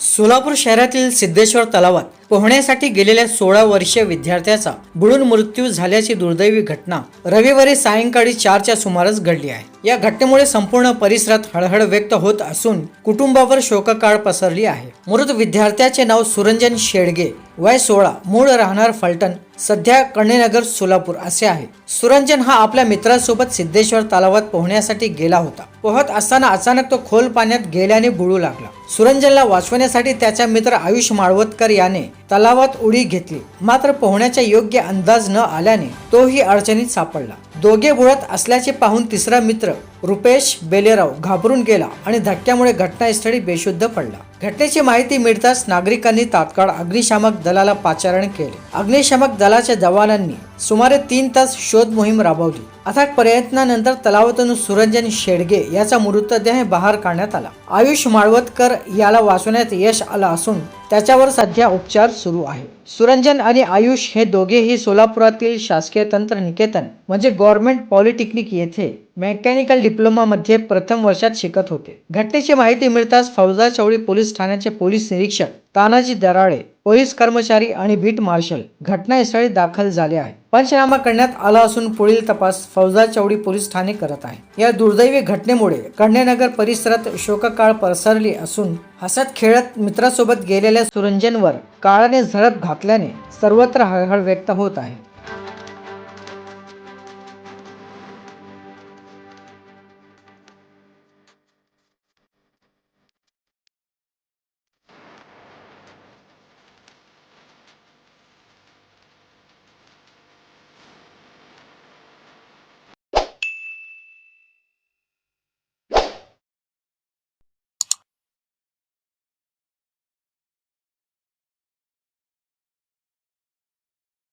सोलापूर शहरातील सिद्धेश्वर तलावात पोहण्यासाठी गेलेल्या सोळा वर्षीय विद्यार्थ्याचा बुडून मृत्यू झाल्याची दुर्दैवी घटना रविवारी सायंकाळी चारच्या सुमारास घडली आहे. या घटनेमुळे संपूर्ण परिसरात हळहळ व्यक्त होत असून कुटुंबावर शोककाळ पसरली आहे. मृत विद्यार्थ्याचे नाव सुरंजन शेडगे वय सोळा मूळ राहणार फलटण सध्या कण्णेनगर सोलापूर असे आहे. सुरंजन हा आपल्या मित्रासोबत सिद्धेश्वर तलावात पोहण्यासाठी गेला होता. पोहत असताना अचानक तो खोल पाण्यात गेल्याने बुडू लागला. सुरंजनला वाचवण्यासाठी त्याचा मित्र आयुष माळवतकर याने तलावात उडी घेतली. मात्र पोहण्याचा योग्य अंदाज न आल्याने तोही अडचणीत सापडला. दोघे बुडत असल्याचे पाहून तिसरा मित्र रुपेश बेलेराव घाबरून गेला आणि धक्क्यामुळे घटनास्थळी बेशुद्ध पडला. घटनेची माहिती मिळताच नागरिकांनी तात्काळ अग्निशामक दलाला पाचारण केले. अग्निशामक दलाच्या जवानांनी सुमारे तीन तास शोध मोहीम राबवली. अथक प्रयत्नानंतर तलावातून सुरंजन शेडगे याचा मृतदेह बाहेर काढण्यात आला. आयुष माळवतकर याला वाचवण्यात यश आलं असून त्याच्यावर सध्या उपचार सुरू आहे. सुरंजन आणि आयुष हे दोघेही सोलापुरातील शासकीय तंत्र निकेतन म्हणजे गव्हर्नमेंट पॉलिटेक्निक येथे मेकॅनिकल डिप्लोमामध्ये प्रथम वर्षात शिकत होते. घटनेची माहिती मिळताच फौजदार चौळी पोलीस ठाण्याचे पोलीस निरीक्षक तानाजी दराळे पोलीस कर्मचारी आणि बीट मार्शल घटनास्थळी दाखल झाले आहे पंचनामा करण्यात आला असून पुढील तपास फौजा चौडी पोलीस ठाणे करत आहे. या दुर्दैवी घटनेमुळे कन्यानगर परिसरात शोककाळ पसरली असून हसत खेळत मित्रासोबत गेलेल्या सुरंजनवर काळाने झडप घातल्याने सर्वत्र हळहळ व्यक्त होत आहे.